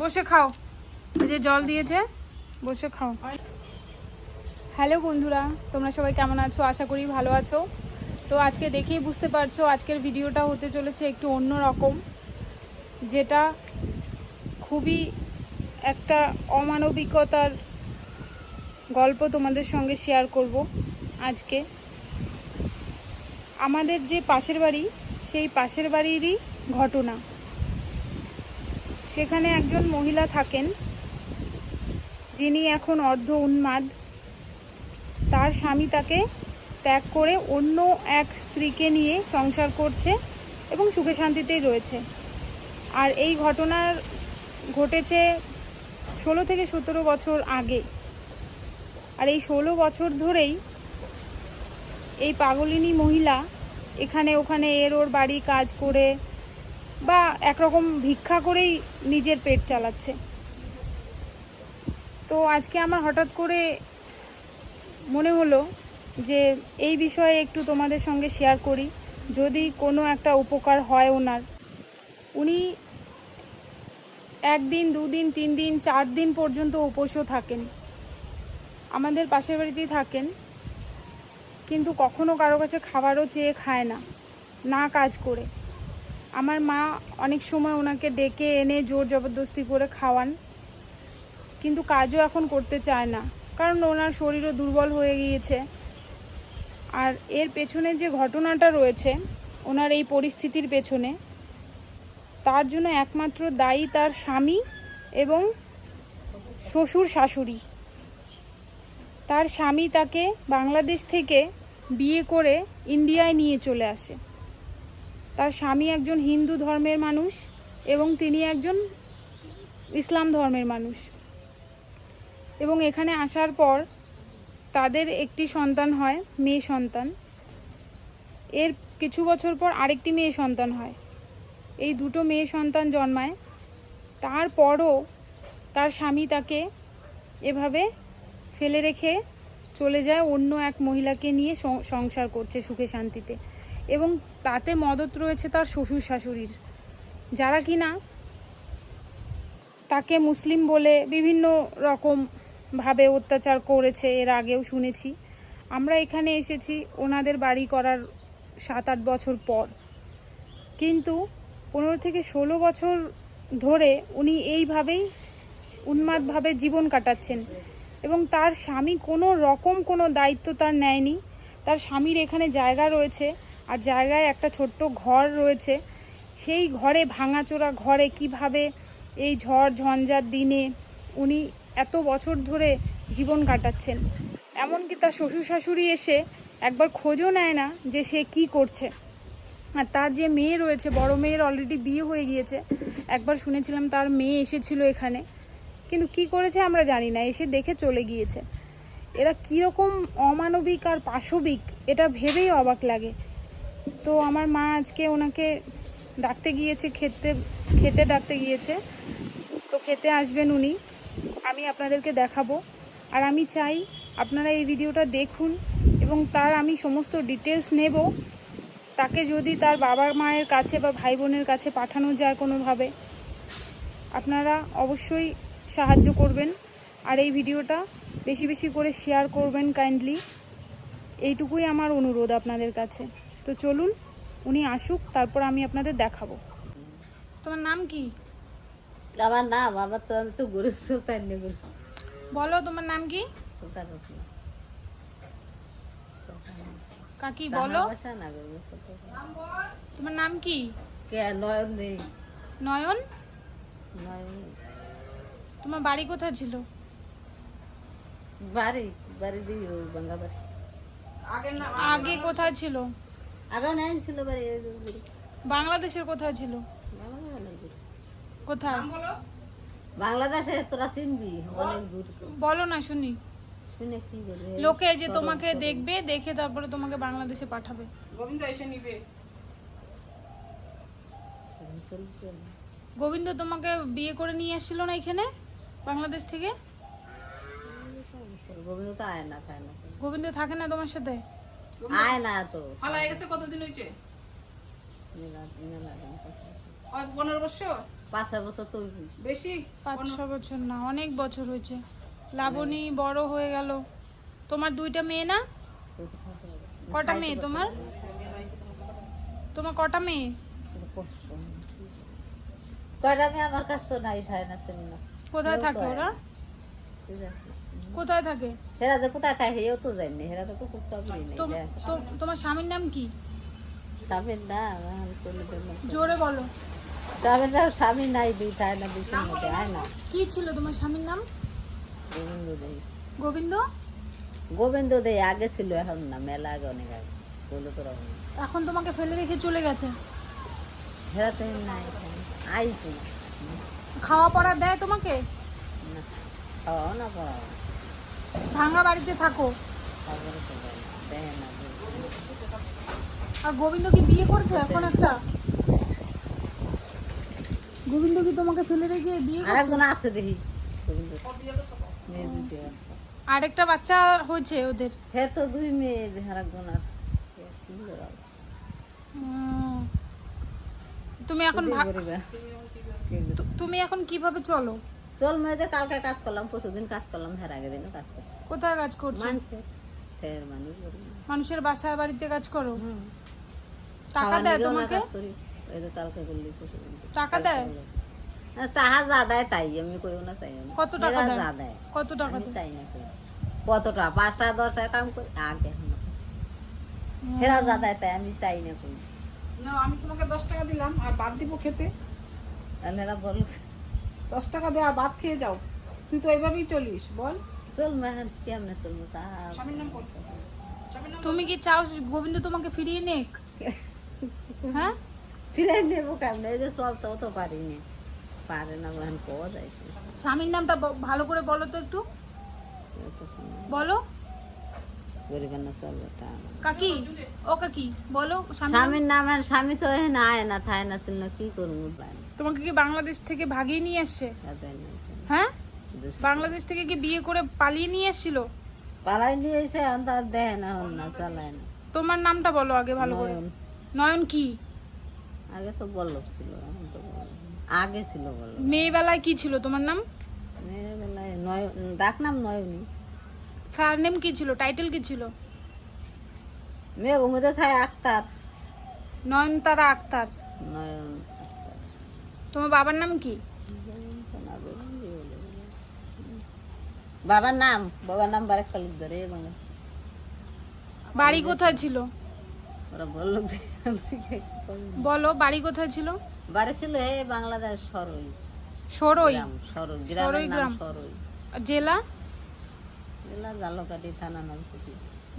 বসে খাও। এই যে জল দিয়েছে, বসে খাও। হ্যালো বন্ধুরা, তোমরা সবাই কেমন আছো? আশা করি ভালো আছো। তো আজকে দেখেই বুঝতে পারছ, আজকের ভিডিওটা হতে চলেছে একটু অন্য রকম, যেটা খুবই একটা অমানবিকতার গল্প তোমাদের সঙ্গে শেয়ার করব আজকে। আমাদের যে পাশের বাড়ি, সেই পাশের বাড়িরই ঘটনা। সেখানে একজন মহিলা থাকেন, যিনি এখন অর্ধ উন্মাদ। তার স্বামী তাকে ত্যাগ করে অন্য এক স্ত্রীকে নিয়ে সংসার করছে এবং সুখে শান্তিতেই রয়েছে। আর এই ঘটনার ঘটেছে ষোলো থেকে সতেরো বছর আগে। আর এই ষোলো বছর ধরেই এই পাগলিনী মহিলা এখানে ওখানে এর ওর বাড়ি কাজ করে বা একরকম ভিক্ষা করেই নিজের পেট চালাচ্ছে। তো আজকে আমার হঠাৎ করে মনে হলো যে এই বিষয়ে একটু তোমাদের সঙ্গে শেয়ার করি। যদি কোনো একটা উপকার হয় ওনার, উনি একদিন, দুদিন তিন দিন চার দিন পর্যন্ত উপোসও থাকেন। আমাদের পাশের বাড়িতেই থাকেন। কিন্তু কখনো কারও কাছে খাবারও চেয়ে খায় না না কাজ করে। আমার মা অনেক সময় ওনাকে ডেকে এনে জোর জবরদস্তি করে খাওয়ান, কিন্তু কাজও এখন করতে চায় না, কারণ ওনার শরীরও দুর্বল হয়ে গিয়েছে। আর এর পেছনে যে ঘটনাটা রয়েছে, ওনার এই পরিস্থিতির পেছনে, তার জন্য একমাত্র দায়ী তার স্বামী এবং শ্বশুর শাশুড়ি। তার স্বামী তাকে বাংলাদেশ থেকে বিয়ে করে ইন্ডিয়ায় নিয়ে চলে আসে। তার স্বামী একজন হিন্দু ধর্মের মানুষ এবং তিনি একজন ইসলাম ধর্মের মানুষ। এবং এখানে আসার পর তাদের একটি সন্তান হয়, মেয়ে সন্তান। এর কিছু বছর পর আরেকটি মেয়ে সন্তান হয়। এই দুটো মেয়ে সন্তান জন্মায়। তারপরও তার স্বামী তাকে এভাবে ফেলে রেখে চলে যায়, অন্য এক মহিলাকে নিয়ে সংসার করছে সুখে শান্তিতে। এবং তাতে মদত রয়েছে তার শ্বশুর শাশুড়ির। যারা কিনা তাকে মুসলিম বলে বিভিন্ন রকম ভাবে অত্যাচার করেছে, এর আগেও শুনেছি। আমরা এখানে এসেছি ওনাদের বাড়ি করার সাত আট বছর পর। কিন্তু পনেরো থেকে ষোলো বছর ধরে উনি এইভাবেই উন্মাদভাবে জীবন কাটাচ্ছেন এবং তার স্বামী কোনো রকম কোনো দায়িত্ব তার নেয়নি। তার স্বামীর এখানে জায়গা রয়েছে। আর জায়গায় একটা ছোট্ট ঘর রয়েছে। সেই ঘরে ভাঙাচোরা ঘরে কীভাবে এই ঝড় ঝঞ্ঝার দিনে উনি এত বছর ধরে জীবন কাটাচ্ছেন? এমনকি তার শ্বশুর শাশুড়ি এসে একবার খোঁজও নেয় না যে সে কি করছে। আর তার যে মেয়ে রয়েছে, বড় মেয়ের অলরেডি বিয়ে হয়ে গিয়েছে। একবার শুনেছিলাম তার মেয়ে এসেছিল এখানে। কিন্তু কি করেছে আমরা জানি না, এসে দেখে চলে গিয়েছে। এরা কীরকম অমানবিক আর পাশবিক, এটা ভেবেই অবাক লাগে। তো আমার মা আজকে ওনাকে ডাকতে গিয়েছে, খেতে খেতে ডাকতে গিয়েছে। তো খেতে আসবেন উনি, আমি আপনাদেরকে দেখাবো। আর আমি চাই আপনারা এই ভিডিওটা দেখুন এবং তার আমি সমস্ত ডিটেলস নেব। তাকে যদি তার বাবা মায়ের কাছে বা ভাই বোনের কাছে পাঠানো যায় কোনোভাবে, আপনারা অবশ্যই সাহায্য করবেন। আর এই ভিডিওটা বেশি বেশি করে শেয়ার করবেন কাইন্ডলি এইটুকুই আমার অনুরোধ আপনাদের কাছে। তো চলুন উনি আসুক তারপর আমি আপনাদের দেখাবো। তোমার নাম কি? আমার না বাবা তো আমি তো গরু সুলতান বলো তোমার নাম কি? সুলতান কাকি বলো। তোমার নাম কি? নয়ন নয়ন? নয়ন। তোমার বাড়ি কোথায় ছিল? বাড়ি বাড়ি দিই ও বাংলাবাসী আগে কোথায় ছিল? নাই ছিল। বাংলাদেশের কোথায় ছিল? বাংলা। কোথায় বাংলাদেশে তোরা চিনবি। বলো না শুনি। লোকে যে তোমাকে দেখবে দেখে তারপরে তোমাকে বাংলাদেশে পাঠাবে। চলছে না। গোবিন্দ তোমাকে বিয়ে করে নিয়ে এসেছিল না এখানে? বাংলাদেশ থেকে? গোবিন্দ তো আয় না। গোবিন্দ থাকে না তোমার সাথে? আয় না তো। হালাই গেছে কতদিন হয়েছে। পনেরো বছর? পাঁচ বছর তো বেশি? পাঁচ ছ বছর না অনেক বছর হয়েছে লাবণী বড় হয়ে গেল। তোমার দুইটা মেয়ে না? কটা মেয়ে তোমার? তোমার কটা মেয়ে? কয়টা মেয়ে? আমার কাছে তো নাই থাকে না। কোথায় থাকে ওরা? ঠিক আছে। কোথায় থাকে? হেরা যে কোথায় থাকে হেও তো জানি হেরা তো খুব সবই নেই তোমার স্বামীর নাম কি? স্বামীর না এখন করলে দেখলাম তো। জোরে বলো। স্বামীর নাম স্বামী নাই দুই না দুই মধ্যে না। কি ছিল তোমার স্বামীর নাম? গোবিন্দ দেই। গোবিন্দ? গোবিন্দ আগে ছিল এখন না মেলা আগে অনেক আগে বলে তো এখন তোমাকে ফেলে রেখে চলে গেছে? হেরা তো নাই। আই খাওয়া পড়া দেয় তোমাকে? না। ভাঙা বাড়িতে থাকো। আর গোবিন্দ কি বিয়ে করছে এখন একটা? গোবিন্দ কি তোমাকে ফেলে রেখে বিয়ে করছে? আরেকজন আছে দেখি। আরেকটা বাচ্চা হয়েছে ওদের। হে তো দুই মেয়ে আরেকজন আর তুমি এখন তুমি এখন কীভাবে চলো? চল মেয়েদের কালকে কাজ করলাম পরশুদিন কাজ করলাম হের আগের দিনও কাজ করছি। কোথায় কাজ করছ? মানুষের ফের মানুষ মানুষের বাসায় বাড়িতে কাজ করো? টাকা দেয় তোমাকে। ওই যে কালকে পরশুদিন করলি। টাকা দেয়? না, যা দেয় তাই আমি কইও না চাইও কত টাকা দেয়? যা দেয় কত টাকা দেয়? চাই না কই কতটা? পাঁচ টাকা দশ টাকা কাম করি আগে ফেরা যা দেয় তাই আমি চাই না কই না আমি তোমাকে দশ টাকা দিলাম আর বাদ দিব খেতে। তাহলে এরা বল দশ টাকা দে আর ভাত খেয়ে যাও। তুই তো এইভাবেই চলিস বল। নাম তুমি কি চাও গোবিন্দ তোমাকে ফিরিয়ে নেক? হ্যাঁ? ফিরে নেব কেমনে? এই যে চলতেও তো পারি না পারে না মেহান পাওয়া যায় স্বামীর নামটা ব- ভালো করে বলো তো একটু। বলো। না কাকি ও কাকি বলো স্বামীর নাম- আর স্বামী তো এখানে আয় না থায় না ছিল না কি করব না তোমাকে কি বাংলাদেশ থেকে ভাগিয়ে নিয়ে আসছে? হ্যাঁ বাংলাদেশ থেকে কি বিয়ে করে পালিয়ে নিয়ে এসেছিল পালাই নিয়ে এসে এখন দেয় না হল না চালায় না। তোমার নামটা বলো আগে ভালো করে। নয়ন। নয়ন কি? আগে তো বল্লভ ছিল আগে ছিল বল্লভ মেয়ে বেলায় কি ছিল তোমার নাম? মেয়ের বেলায় নয় ডাক নাম নয়নি। স্যার নেম কি ছিল? টাইটেল কি ছিল? মেয়ে ঘুমোতে থাকে আক্তার। নয়নতারা আক্তার। নয়ন। তোমার বাবার নাম কি? বাবার নাম? বাবার নাম বারেক তালুক ধরে এবং বাড়ি কোথায় ছিল? ওরা বলল বলো বাড়ি কোথায় ছিল? বাড়ি ছিল হে বাংলাদেশ সরই। সরই? সরই সরই গ্রামের নাম গ্রাম। সরই। জেলা? জেলা জালকাটি থানা নলসিটি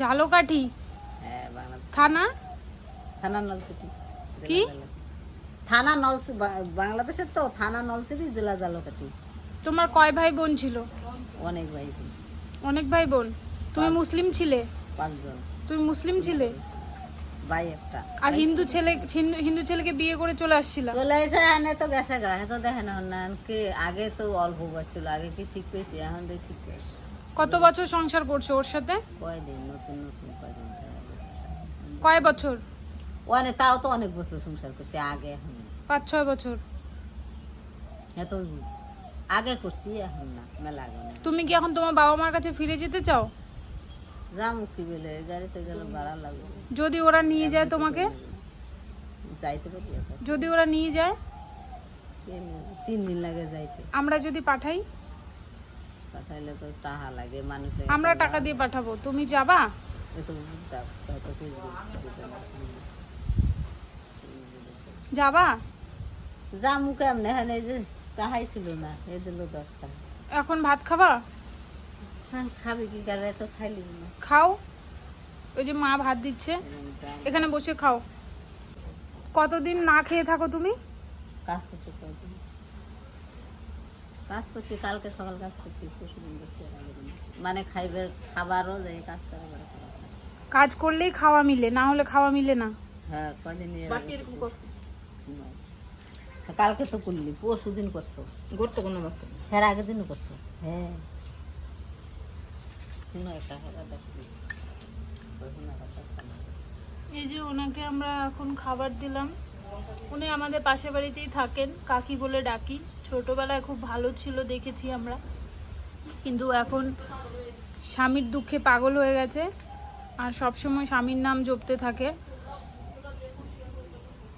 ঝালকাঠি হ্যাঁ বাংলাদেশ। থানা? থানা নলসিটি কি? থানা নলসি বাংলাদেশের তো থানা নলসিটি জেলা জালকাটি তোমার কয় ভাই বোন ছিল? অনেক ভাই বোন অনেক ভাই বোন তুমি মুসলিম ছিলে? পাঁচজন। তুমি মুসলিম ছিলে? ভাই একটা। আর হিন্দু ছেলে হিন্দু- ছেলেকে বিয়ে করে চলে আসছিল? চলে এসে এনে তো গেছে গা তো দেখে না না কি আগে তো অল্প বয়স ছিল আগে কি ঠিক পেয়েছি এখন তো ঠিক পেয়েছি। কত বছর সংসার করছ ওর সাথে? কয়দিন নতুন নতুন কয়দিন। কয় বছর? অনেক তাও তো অনেক বছর সংসার করছি আগে এখন পাঁচ ছয় বছর। এত আগে করছি এখন না মেলা আগে না। তুমি কি এখন তোমার বাবা মার কাছে ফিরে যেতে চাও? যাব কি বলে গাড়িতে গেলে ভাড়া লাগবে। যদি ওরা নিয়ে যায় তোমাকে? যাইতে পারি এখন। যদি ওরা নিয়ে যায়? তিন দিন লাগে যাইতে। আমরা যদি পাঠাই? পাঠাইলে তো টাকা লাগে মানুষের আমরা টাকা দিয়ে পাঠাবো। তুমি যাবা? এত দাম, এত কি দিতে না। যাবা? যা মুখে এমনি হ্যাঁ এই যে টাহাই ছিল না এই দিল দশ টাকা এখন ভাত খাবা? হ্যাঁ খাবি কি গাড়ি তো খাইলি না খাও। ওই যে মা ভাত দিচ্ছে। এখানে বসে খাও। কতদিন না খেয়ে থাকো তুমি? কাজ করছি কয়দিন? কাজ করছি কালকে সকাল কাজ করছি পরশুদিন করছি। মানে খাইবে খাবারও যাই কাজ করে আবার খাবার খাই। কাজ করলেই খাওয়া মিলে না হলে খাওয়া মিলে না। হ্যাঁ কদিন এর আগে কালকে তো করলি পরশু দিন করছ। গড়তো কোনো মাছ হ্যাঁ আগের দিনও করছ? হ্যাঁ। শুনো একটা হেরা। এই যে ওনাকে আমরা এখন খাবার দিলাম উনি আমাদের পাশের বাড়িতেই থাকেন কাকি বলে ডাকি। ছোটবেলায় খুব ভালো ছিল দেখেছি আমরা। কিন্তু এখন স্বামীর দুঃখে পাগল হয়ে গেছে আর সবসময় স্বামীর নাম জপতে থাকে।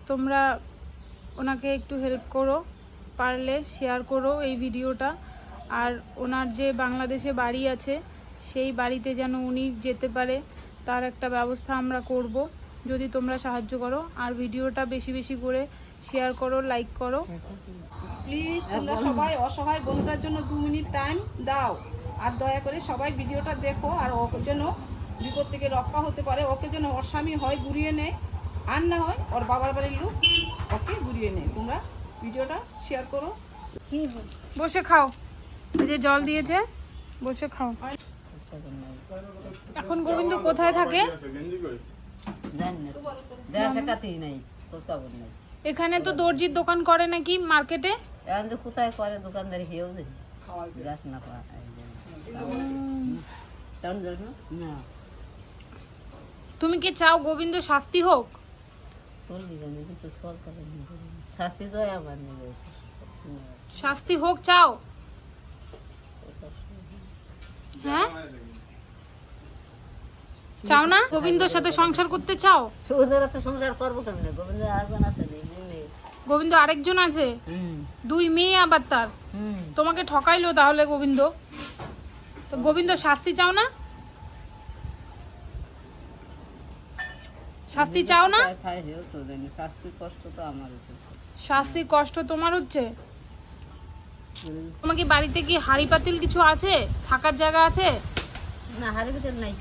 তোমরা ওনাকে একটু হেল্প করো, পারলে শেয়ার করো এই ভিডিওটা। আর ওনার যে বাংলাদেশে বাড়ি আছে, সেই বাড়িতে যেন উনি যেতে পারে, তার একটা ব্যবস্থা আমরা করব। যদি তোমরা সাহায্য করো, আর ভিডিওটা বেশি বেশি করে শেয়ার করো লাইক করো। প্লিজ তোমরা সবাই অসহায় বোনটার জন্য দু মিনিট টাইম দাও। আর দয়া করে সবাই ভিডিওটা দেখো, আর ওকে যেন বিপদ থেকে রক্ষা হতে পারে। ওকে যেন ওর স্বামী হয় ঘুরিয়ে নেয়। আর না হয়, ওর বাবার বাড়ির লোক ওকে ঘুরিয়ে নেয়। তোমরা ভিডিওটা শেয়ার করো। কি বসে খাও। এই যে জল দিয়েছে বসে খাও। এখন গোবিন্দ কোথায় থাকে? নাই নাই। এখানে তো দর্জির দোকান করে নাকি মার্কেটে? কোথায় করে দোকানদারি খেয়েও জন্য। না। তুমি কি চাও গোবিন্দ শাস্তি হোক? জানি কিন্তু শাস্তি তো আবার নেবে শাস্তি হোক চাও? হ্যাঁ? চাও না? গোবিন্দর সাথে সংসার করতে চাও? সুদের তো সংসার করব কেমন? গোবিন্দ আগুন আছে গোবিন্দ আরেকজন আছে? হুম। দুই মেয়ে আবার তার। হুম। তোমাকে ঠকাইলো তাহলে গোবিন্দ? তো গোবিন্দ শাস্তি চাও না? শাস্তি চাও না? শাস্তি কষ্ট তো আমার হচ্ছে শাস্তি কষ্ট তোমার হচ্ছে? তোমাকে বাড়িতে কি হাড়ি পাতিল কিছু আছে? থাকার জায়গা আছে? না হারি ভিতর নাই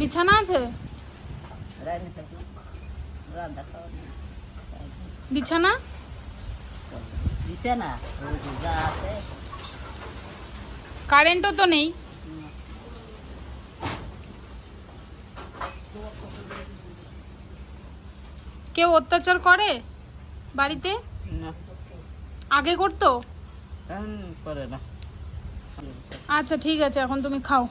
বিছানা আছে। বিছানা দিছে না ওই যে যা আছে। কারেন্টও তো নেই। কেউ অত্যাচার করে বাড়িতে? না। আগে করতো? করে না। আচ্ছা ঠিক আছে এখন তুমি খাও।